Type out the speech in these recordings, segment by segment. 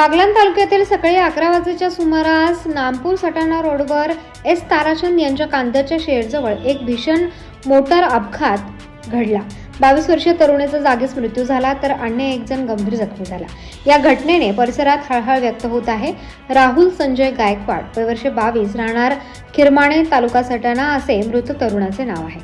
बागलाण तालुक्यातील सकाळी अकरा वाजेच्या सुमारास नामपूर सटाणा रोडवर एस ताराचंद यांच्या कांद्याच्या शेडजवळ एक भीषण मोटार अपघात घडला. बावीस वर्षीय तरुणीचा जागीच मृत्यू झाला तर अन्य एक जण गंभीर जखमी झाला. या घटनेने परिसरात हळहळ व्यक्त होत आहे. राहुल संजय गायकवाड वय बावीस राहणार खिरमाणे तालुका सटाणा असे मृत तरुणाचे नाव आहे.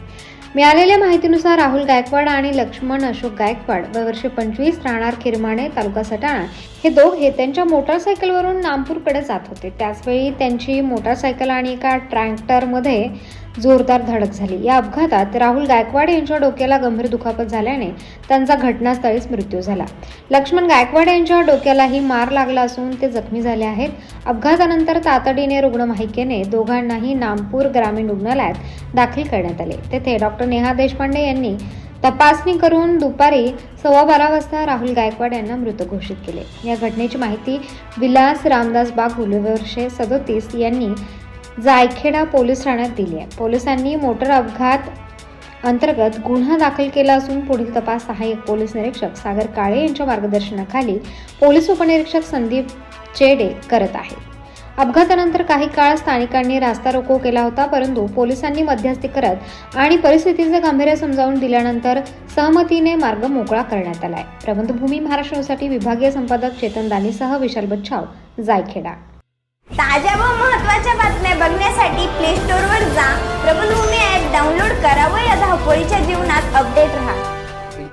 मिळालेल्या माहितीनुसार राहुल गायकवाड आणि लक्ष्मण अशोक गायकवाड वर्ष पंचवीस राहणार खिरमाणे तालुका सटाणा हे दोघे त्यांच्या मोटारसायकलवरून नामपूरकडे जात होते. त्याचवेळी त्यांची मोटारसायकल आणि एका ट्रॅक्टरमध्ये जोरदार धडक झाली. या अपघातात राहुल गायकवाड यांच्या डोक्याला गंभीर दुखापत झाल्याने त्यांचा घटनास्थळीच मृत्यू झाला. लक्ष्मण गायकवाड यांच्या डोक्यालाही मार लागला असून ते जखमी झाले आहेत. अपघातानंतर तातडीने रुग्णवाहिकेने दोघांनाही नामपूर ग्रामीण रुग्णालयात दाखल करण्यात आले. तेथे डॉक्टर नेहा देशपांडे यांनी तपासणी करून दुपारी सव्वा बारा वाजता राहुल गायकवाड यांना मृत घोषित केले. या घटनेची माहिती विलास रामदास बागुल वर्षे सदोतीस यांनी जायखेडा पोलीस ठाण्यात दिली आहे. पोलिसांनी मोटर अपघात अंतर्गत गुन्हा दाखल केला असून पुढील तपास सहाय्यक पोलीस निरीक्षक सागर काळे यांच्या मार्गदर्शनाखाली पोलीस उपनिरीक्षक संदीप चेडे करत आहे. अपघातानंतर काही काळ स्थानिकांनी रास्ता रोको केला होता परंतु पोलिसांनी मध्यस्थी करत आणि परिस्थितीचे गांभीर्य समजावून दिल्यानंतर सहमतीने मार्ग मोकळा करण्यात आलाय. प्रबंधभूमी महाराष्ट्रासाठी विभागीय संपादक चेतन दानीसह विशाल बच्छाव जायखेडा. ताज्या व महत्त्वाच्या बातम्या बघण्यासाठी प्ले स्टोअरवर जा. प्रबंधभूमी ॲप डाउनलोड करा व या धावपळीच्या जीवनात अपडेट राहा.